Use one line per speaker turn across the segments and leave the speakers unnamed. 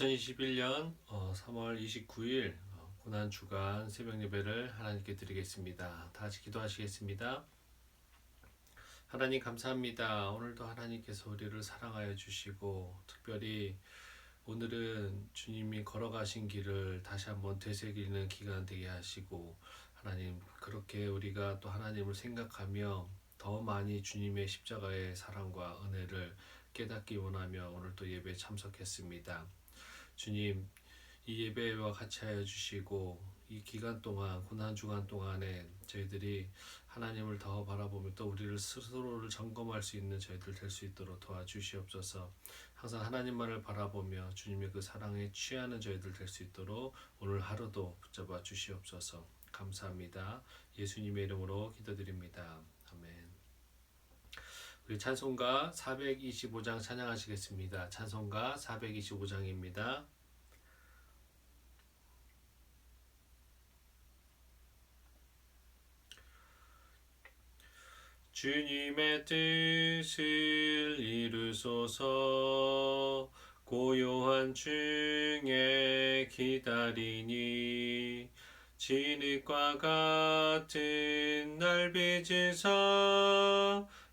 2021년 3월 29일 어, 고난 주간 새벽 예배를 하나님께 드리겠습니다. 다 같이 기도하시겠습니다. 하나님 감사합니다. 오늘도 하나님께서 우리를 사랑하여 주시고 특별히 오늘은 주님이 걸어가신 길을 다시 한번 되새기는 기간 되게 하시고 하나님 그렇게 우리가 또 하나님을 생각하며 더 많이 주님의 십자가의 사랑과 은혜를 깨닫기 원하며 오늘 또 예배에 참석했습니다. 주님, 이 예배와 같이 하여 주시고 이 기간 동안 고난 주간 동안에 저희들이 하나님을 더 바라보며 또 우리를 스스로를 점검할 수 있는 저희들 될 수 있도록 도와주시옵소서. 항상 하나님만을 바라보며 주님의 그 사랑에 취하는 저희들 될 수 있도록 오늘 하루도 붙잡아 주시옵소서. 감사합니다. 예수님의 이름으로 기도드립니다. 우리 찬송가 425장 찬양하시겠습니다. 찬송가 425장입니다. 주님의 뜻을 이루소서 고요한 중에 기다리니 진흙과 같은 날 빚으사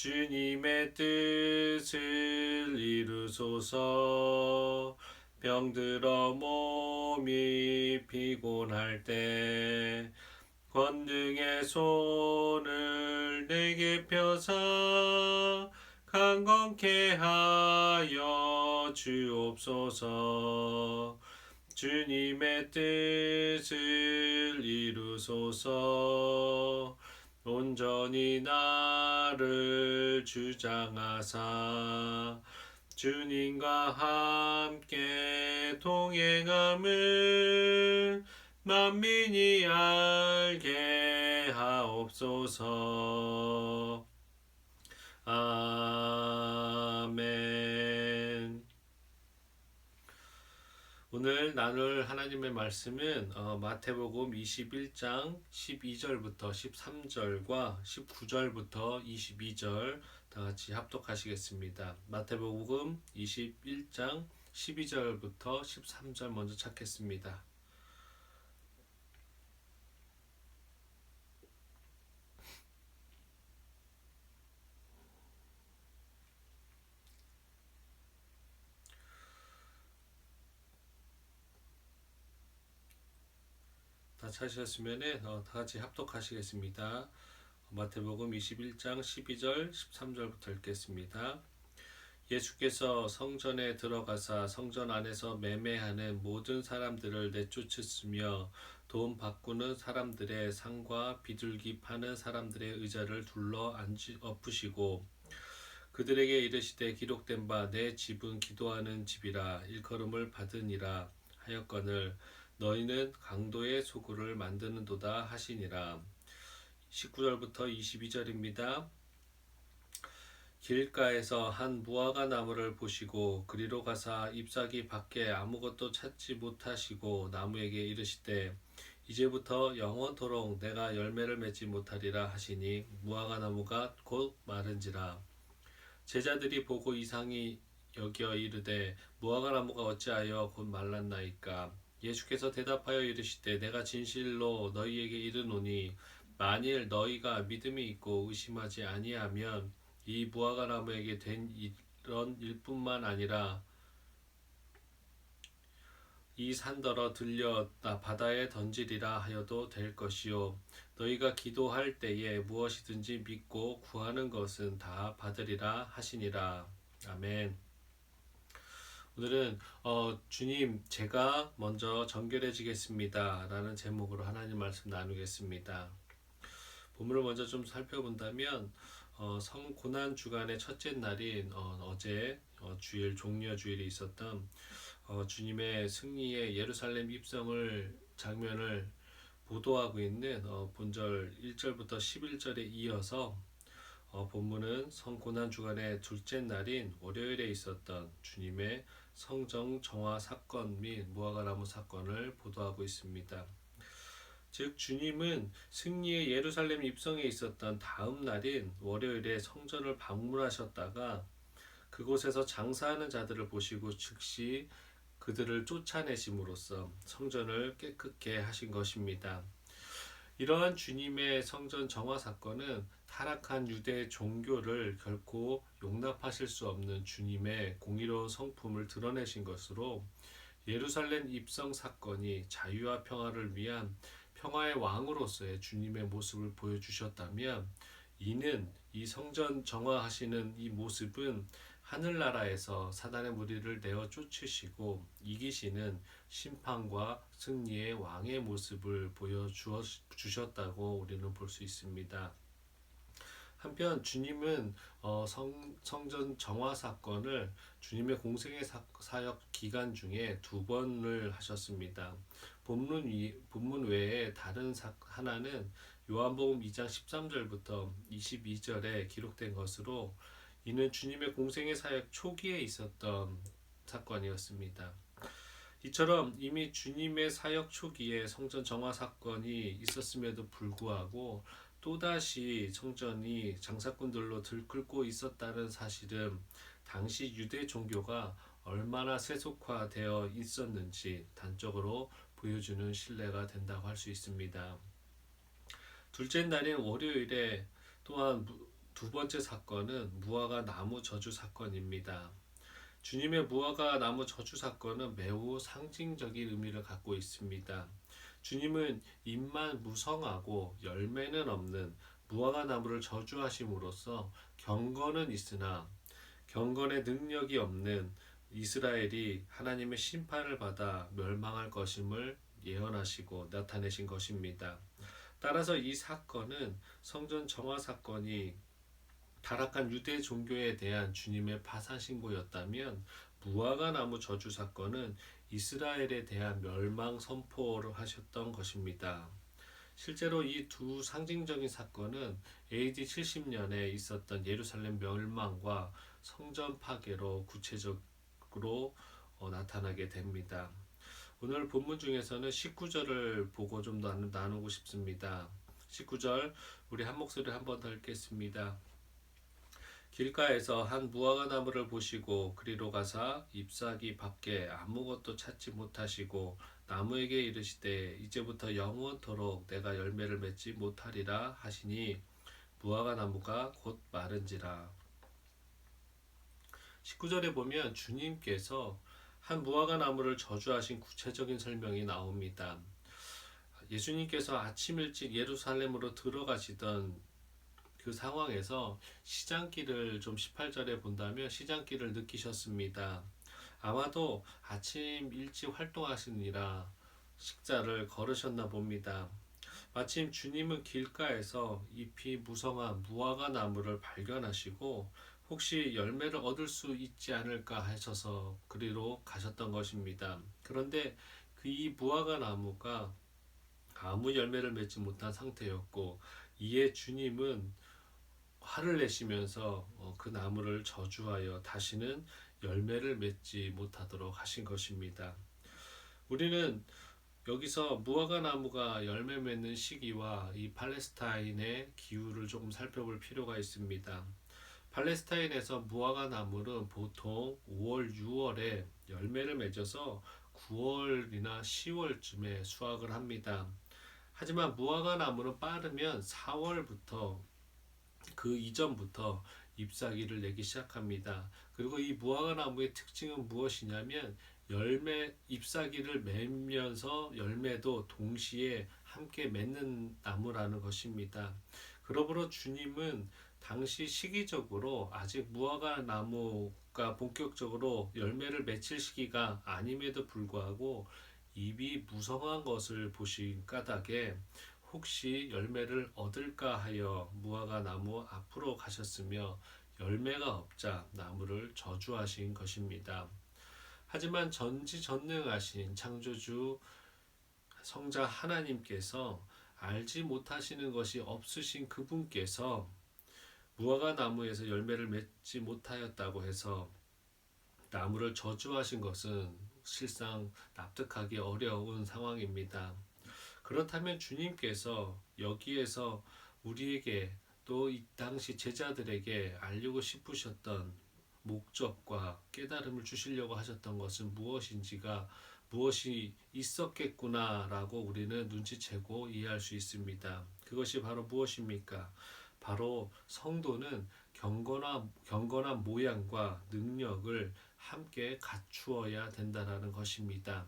주님의 뜻을 이루소서. 병들어 몸이 피곤할 때 권능의 손을 내게 펴사 강건케 하여 주옵소서. 주님의 뜻을 이루소서 온전히 나를 주장하사 주님과 함께 동행함을 만민이 알게 하옵소서. 아멘. 오늘 나눌 하나님의 말씀은 어, 마태복음 21장 12절부터 13절과 19절부터 22절 다 같이 합독하시겠습니다. 마태복음 21장 12절부터 13절 먼저 찾겠습니다. 다 찾으셨으면 어, 다 같이 합독하시겠습니다. 마태복음 21장 12절 13절부터 읽겠습니다. 예수께서 성전에 들어가사 성전 안에서 매매하는 모든 사람들을 내쫓으시며 돈 바꾸는 사람들의 상과 비둘기 파는 사람들의 의자를 둘러 앉으 엎으시고 그들에게 이르시되 기록된 바 내 집은 기도하는 집이라 일컬음을 받으니라 하였거늘 너희는 강도의 소굴을 만드는도다 하시니라. 19절부터 22절입니다. 길가에서 한 무화과 나무를 보시고 그리로 가사 잎사귀 밖에 아무것도 찾지 못하시고 나무에게 이르시되 이제부터 영원토록 내가 열매를 맺지 못하리라 하시니 무화과 나무가 곧 마른지라. 제자들이 보고 이상히 여겨 이르되 무화과 나무가 어찌하여 곧 말랐나이까 예수께서 대답하여 이르시되 내가 진실로 너희에게 이르노니 만일 너희가 믿음이 있고 의심하지 아니하면 이 무화과 나무에게 된 이런 일뿐만 아니라 이 산더러 나 바다에 던지리라 하여도 될 것이요 너희가 기도할 때에 무엇이든지 믿고 구하는 것은 다 받으리라 하시니라 아멘. 오늘은 어, 주님 제가 먼저 정결해지겠습니다 라는 제목으로 하나님 말씀 나누겠습니다. 본문을 먼저 좀 살펴본다면 어, 성 고난 주간의 첫째 날인 어, 제 어, 주일 종려 주일이 있었던 어, 주님의 승리의 예루살렘 입성을 장면을 보도하고 있는 어, 본절 1절부터 11절에 이어서 어, 본문은 성 고난 주간의 둘째 날인 월요일에 있었던 주님의 성정 정화 사건 및 무화과나무 사건을 보도하고 있습니다. 즉 주님은 승리의 예루살렘 입성에 있었던 다음 날인 월요일에 성전을 방문하셨다가 그곳에서 장사하는 자들을 보시고 즉시 그들을 쫓아내심으로써 성전을 깨끗게 하신 것입니다. 이러한 주님의 성전 정화 사건은 타락한 유대 종교를 결코 용납하실 수 없는 주님의 공의로운 성품을 드러내신 것으로 예루살렘 입성 사건이 자유와 평화를 위한 평화의 왕으로서의 주님의 모습을 보여주셨다면 이는 이 성전 정화하시는 이 모습은 하늘나라에서 사단의 무리를 내어 쫓으시고 이기시는 심판과 승리의 왕의 모습을 보여주셨다고 우리는 볼 수 있습니다. 한편 주님은 어, 성, 성전 정화 사건을 주님의 공생의 사, 사역 기간 중에 두 번을 하셨습니다. 본문, 위, 본문 외에 다른 사, 하나는 요한복음 2장 13절부터 22절에 기록된 것으로 이는 주님의 공생의 사역 초기에 있었던 사건이었습니다. 이처럼 이미 주님의 사역 초기에 성전 정화 사건이 있었음에도 불구하고 또다시 성전이 장사꾼들로 들끓고 있었다는 사실은 당시 유대 종교가 얼마나 세속화되어 있었는지 단적으로 보여주는 신뢰가 된다고 할 수 있습니다. 둘째 날인 월요일에 또한 두 번째 사건은 무화과 나무 저주 사건입니다. 주님의 무화과 나무 저주 사건은 매우 상징적인 의미를 갖고 있습니다. 주님은 잎만 무성하고 열매는 없는 무화과 나무를 저주하심으로써 경건은 있으나 경건의 능력이 없는 이스라엘이 하나님의 심판을 받아 멸망할 것임을 예언하시고 나타내신 것입니다. 따라서 이 사건은 성전 정화 사건이 타락한 유대 종교에 대한 주님의 파산 신고였다면 무화과 나무 저주 사건은 이스라엘에 대한 멸망 선포를 하셨던 것입니다. 실제로 이 두 상징적인 사건은 AD 70년에 있었던 예루살렘 멸망과 성전 파괴로 구체적으로 어, 나타나게 됩니다. 오늘 본문 중에서는 19절을 보고 좀더 나누고 싶습니다. 19절 우리 한 목소리 한번 더 읽겠습니다. 길가에서 한 무화과 나무를 보시고 그리로 가사 잎사귀 밖에 아무것도 찾지 못하시고 나무에게 이르시되 이제부터 영원토록 내가 열매를 맺지 못하리라 하시니 무화과 나무가 곧 마른지라 19절에 보면 주님께서 한 무화과 나무를 저주하신 구체적인 설명이 나옵니다. 예수님께서 아침 일찍 예루살렘으로 들어가시던 그 상황에서 시장길을 좀 18절에 본다면 시장길을 느끼셨습니다. 아마도 아침 일찍 활동하시느라 식자를 걸으셨나 봅니다. 마침 주님은 길가에서 잎이 무성한 무화과 나무를 발견하시고 혹시 열매를 얻을 수 있지 않을까 하셔서 그리로 가셨던 것입니다. 그런데 그 이 무화과 나무가 아무 열매를 맺지 못한 상태였고 이에 주님은 화를 내시면서 어, 그 나무를 저주하여 다시는 열매를 맺지 못하도록 하신 것입니다. 우리는 여기서 무화과 나무가 열매 맺는 시기와 이 팔레스타인의 기후를 조금 살펴볼 필요가 있습니다. 팔레스타인에서 무화과 나무는 보통 5월, 6월에 열매를 맺어서 9월이나 10월쯤에 수확을 합니다. 하지만 무화과 나무는 빠르면 4월부터 그 이전부터 잎사귀를 내기 시작합니다. 그리고 이 무화과 나무의 특징은 무엇이냐면 열매 잎사귀를 맺면서 열매도 동시에 함께 맺는 나무라는 것입니다. 그러므로 주님은 당시 시기적으로 아직 무화과 나무가 본격적으로 열매를 맺힐 시기가 아님에도 불구하고 잎이 무성한 것을 보신 까닭에 혹시 열매를 얻을까 하여 무화과 나무 앞으로 가셨으며 열매가 없자 나무를 저주하신 것입니다. 하지만 전지전능하신 창조주 성자 하나님께서 알지 못하시는 것이 없으신 그분께서 무화과 나무에서 열매를 맺지 못하였다고 해서 나무를 저주하신 것은 실상 납득하기 어려운 상황입니다. 그렇다면 주님께서 여기에서 우리에게 또 이 당시 제자들에게 알리고 싶으셨던 목적과 깨달음을 주시려고 하셨던 것은 무엇인지가 무엇이 있었겠구나라고 우리는 눈치채고 이해할 수 있습니다. 그것이 바로 무엇입니까? 바로 성도는 경건한, 경건한 모양과 능력을 함께 갖추어야 된다라는 것입니다.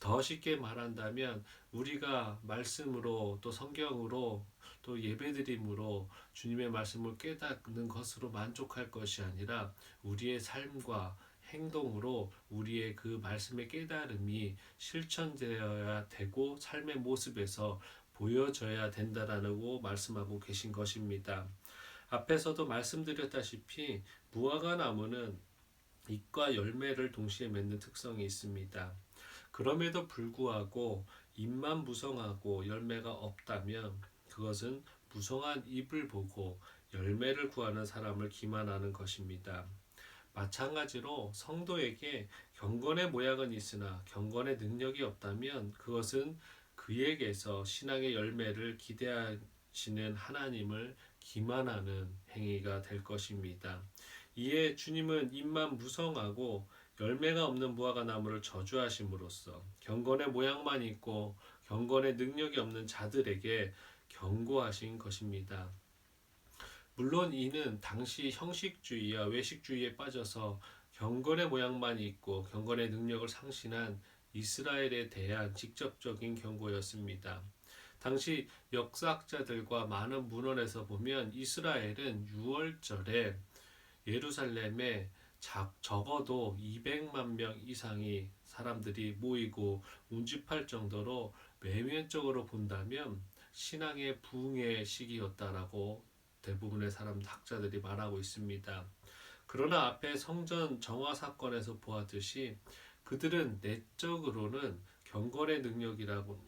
더 쉽게 말한다면 우리가 말씀으로 또 성경으로 또 예배드림으로 주님의 말씀을 깨닫는 것으로 만족할 것이 아니라 우리의 삶과 행동으로 우리의 그 말씀의 깨달음이 실천되어야 되고 삶의 모습에서 보여져야 된다라고 말씀하고 계신 것입니다. 앞에서도 말씀드렸다시피 무화과 나무는 잎과 열매를 동시에 맺는 특성이 있습니다. 그럼에도 불구하고 잎만 무성하고 열매가 없다면 그것은 무성한 잎을 보고 열매를 구하는 사람을 기만하는 것입니다. 마찬가지로 성도에게 경건의 모양은 있으나 경건의 능력이 없다면 그것은 그에게서 신앙의 열매를 기대하시는 하나님을 기만하는 행위가 될 것입니다. 이에 주님은 입만 무성하고 열매가 없는 무화과 나무를 저주하심으로써 경건의 모양만 있고 경건의 능력이 없는 자들에게 경고하신 것입니다. 물론 이는 당시 형식주의와 외식주의에 빠져서 경건의 모양만 있고 경건의 능력을 상실한 이스라엘에 대한 직접적인 경고였습니다. 당시 역사학자들과 많은 문헌에서 보면 이스라엘은 6월절에 예루살렘에 적어도 200만 명 이상이 사람들이 모이고 운집할 정도로 외면적으로 본다면 신앙의 부흥의 시기였다라고 대부분의 사람 학자들이 말하고 있습니다. 그러나 앞에 성전 정화 사건에서 보았듯이 그들은 내적으로는 경건의 능력이라고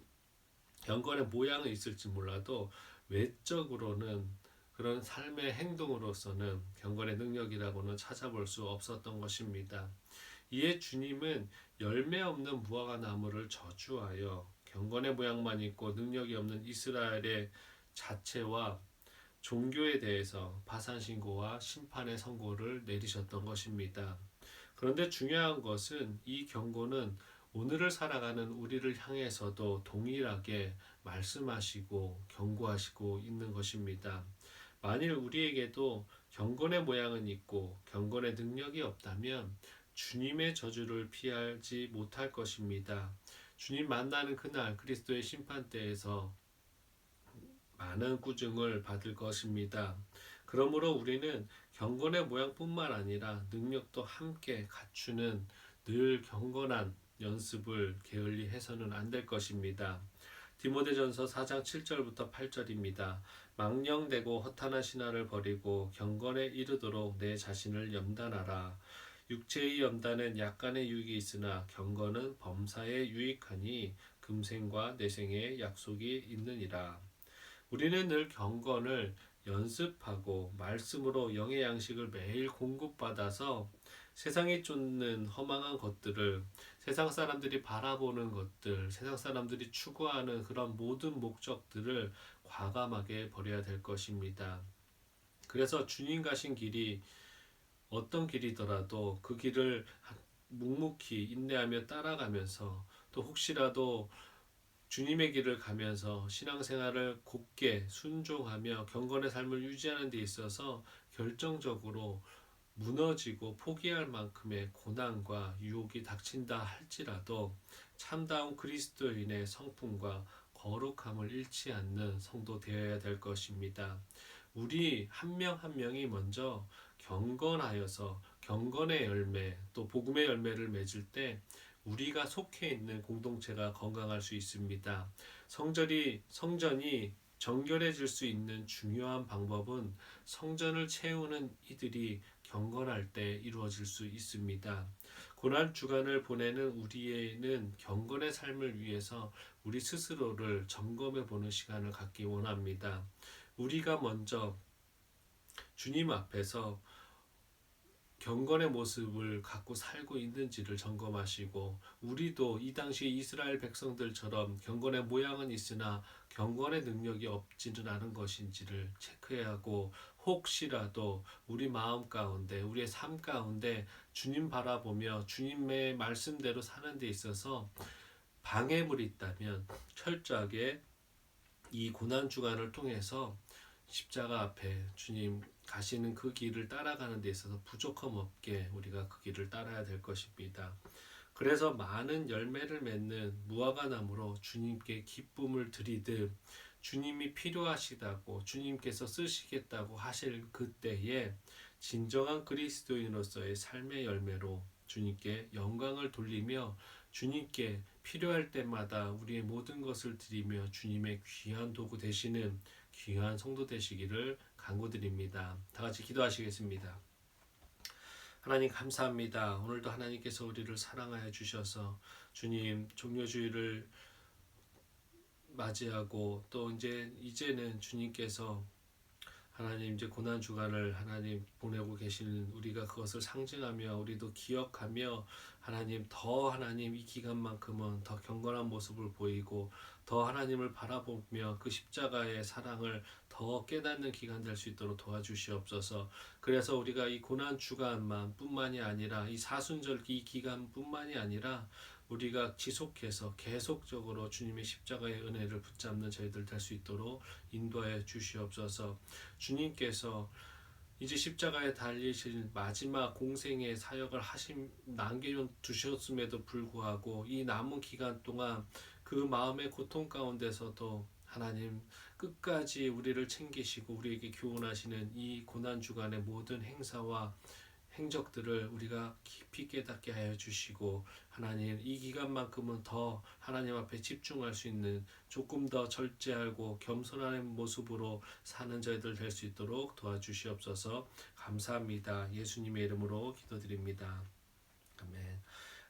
경건의 모양은 있을지 몰라도 외적으로는 그런 삶의 행동으로서는 경건의 능력이라고는 찾아볼 수 없었던 것입니다. 이에 주님은 열매 없는 무화과 나무를 저주하여 경건의 모양만 있고 능력이 없는 이스라엘의 자체와 종교에 대해서 파산 신고와 심판의 선고를 내리셨던 것입니다. 그런데 중요한 것은 이 경고는 오늘을 살아가는 우리를 향해서도 동일하게 말씀하시고 경고하시고 있는 것입니다. 만일 우리에게도 경건의 모양은 있고 경건의 능력이 없다면 주님의 저주를 피하지 못할 것입니다. 주님 만나는 그날 그리스도의 심판대에서 많은 꾸중을 받을 것입니다. 그러므로 우리는 경건의 모양뿐만 아니라 능력도 함께 갖추는 늘 경건한 연습을 게을리 해서는 안 될 것입니다. 디모데전서 4장 7절부터 8절입니다. 망령되고 허탄한 신화를 버리고 경건에 이르도록 내 자신을 염단하라. 육체의 염단은 약간의 유익이 있으나 경건은 범사에 유익하니 금생과 내생에 약속이 있느니라. 우리는 늘 경건을 연습하고 말씀으로 영의 양식을 매일 공급받아서 세상이 쫓는 허망한 것들을 세상 사람들이 바라보는 것들, 세상 사람들이 추구하는 그런 모든 목적들을 과감하게 버려야 될 것입니다. 그래서 주님 가신 길이 어떤 길이더라도 그 길을 묵묵히 인내하며 따라가면서 또 혹시라도 주님의 길을 가면서 신앙생활을 곧게 순종하며 경건의 삶을 유지하는 데 있어서 결정적으로 무너지고 포기할 만큼의 고난과 유혹이 닥친다 할지라도 참다운 그리스도인의 성품과 거룩함을 잃지 않는 성도 되어야 될 것입니다. 우리 한 명 한 명이 먼저 경건하여서 경건의 열매 또 복음의 열매를 맺을 때 우리가 속해 있는 공동체가 건강할 수 있습니다. 성전이 성전이 정결해질 수 있는 중요한 방법은 성전을 채우는 이들이 경건할 때 이루어질 수 있습니다. 고난 주간을 보내는 우리에는 경건의 삶을 위해서 우리 스스로를 점검해 보는 시간을 갖기 원합니다. 우리가 먼저 주님 앞에서 경건의 모습을 갖고 살고 있는지를 점검하시고 우리도 이 당시 이스라엘 백성들처럼 경건의 모양은 있으나 경건의 능력이 없지는 않은 것인지를 체크해야 하고 혹시라도 우리 마음 가운데 우리의 삶 가운데 주님 바라보며 주님의 말씀대로 사는 데 있어서 방해물이 있다면 철저하게 이 고난 주간을 통해서 십자가 앞에 주님 가시는 그 길을 따라가는 데 있어서 부족함 없게 우리가 그 길을 따라야 될 것입니다. 그래서 많은 열매를 맺는 무화과 나무로 주님께 기쁨을 드리듯 주님이 필요하시다고 주님께서 쓰시겠다고 하실 그때에 진정한 그리스도인으로서의 삶의 열매로 주님께 영광을 돌리며 주님께 필요할 때마다 우리의 모든 것을 드리며 주님의 귀한 도구 되시는 귀한 성도 되시기를 간구드립니다. 다 같이 기도하시겠습니다. 하나님 감사합니다. 오늘도 하나님께서 우리를 사랑하여 주셔서 주님 종료주의를 맞이하고 또 이제 이제는 주님께서 하나님 이제 고난 주간을 하나님 보내고 계시는 우리가 그것을 상징하며 우리도 기억하며 하나님 더 하나님 이 기간만큼은 더 경건한 모습을 보이고 더 하나님을 바라보며 그 십자가의 사랑을 더 깨닫는 기간 될 수 있도록 도와주시옵소서. 그래서 우리가 이 고난 주간만 뿐만이 아니라 이 사순절 이 기간뿐만이 아니라 우리가 지속해서 계속적으로 주님의 십자가의 은혜를 붙잡는 저희들 될 수 있도록 인도하여 주시옵소서. 주님께서 이제 십자가에 달리신 마지막 공생의 사역을 하심 남겨 두셨음에도 불구하고 이 남은 기간 동안 그 마음의 고통 가운데서도 하나님 끝까지 우리를 챙기시고 우리에게 교훈하시는 이 고난 주간의 모든 행사와 행적들을 우리가 깊이 깨닫게 하여 주시고 하나님 이 기간만큼은 더 하나님 앞에 집중할 수 있는 조금 더 절제하고 겸손한 모습으로 사는 저희들 될 수 있도록 도와주시옵소서. 감사합니다. 예수님의 이름으로 기도드립니다. 아멘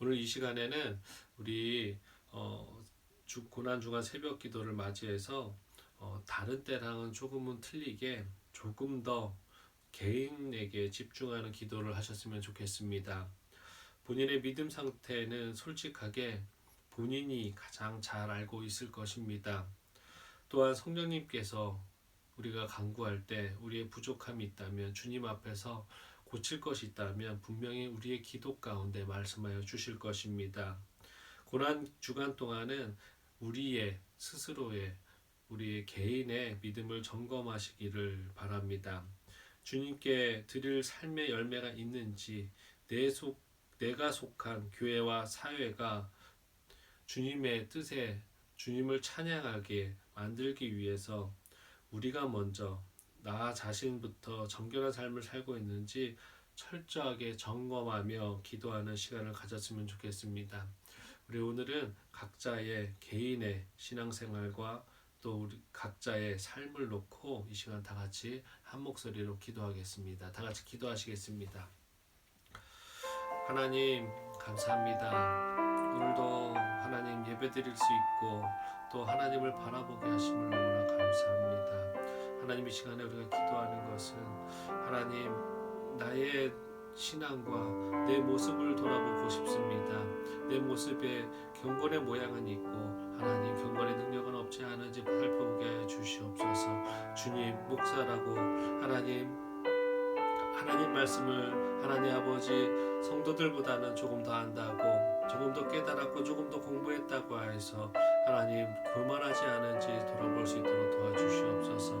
오늘 이 시간에는 우리 어, 주, 고난 주간 새벽 기도를 맞이해서 어, 다른 때랑은 조금은 틀리게 조금 더 개인에게 집중하는 기도를 하셨으면 좋겠습니다. 본인의 믿음 상태는 솔직하게 본인이 가장 잘 알고 있을 것입니다. 또한 성령님께서 우리가 간구할 때 우리의 부족함이 있다면 주님 앞에서 고칠 것이 있다면 분명히 우리의 기도 가운데 말씀하여 주실 것입니다. 고난 주간 동안은 우리의 스스로의 우리의 개인의 믿음을 점검하시기를 바랍니다. 주님께 드릴 삶의 열매가 있는지 내 속, 내가 속한 교회와 사회가 주님의 뜻에 주님을 찬양하게 만들기 위해서 우리가 먼저 나 자신부터 정결한 삶을 살고 있는지 철저하게 점검하며 기도하는 시간을 가졌으면 좋겠습니다. 우리 오늘은 각자의 개인의 신앙생활과 또 우리 각자의 삶을 놓고 이 시간 다 같이 한 목소리로 기도하겠습니다. 다 같이 기도하시겠습니다. 하나님 감사합니다. 오늘도 하나님 예배 드릴 수 있고 또 하나님을 바라보게 하심을 너무나 감사합니다. 하나님 이 시간에 우리가 기도하는 것은 하나님 나의 신앙과 내 모습을 돌아보고 싶습니다. 내 모습에 경건의 모양은 있고 하나님 경건의 능력은 없지 않은지 살펴보게 해 주시옵소서. 주님 목사라고 하나님 하나님 말씀을 하나님 아버지 성도들보다는 조금 더 안다고 조금 더 깨달았고 조금 더 공부했다고 해서 하나님 그만하지 않은지 돌아볼 수 있도록 도와주시옵소서.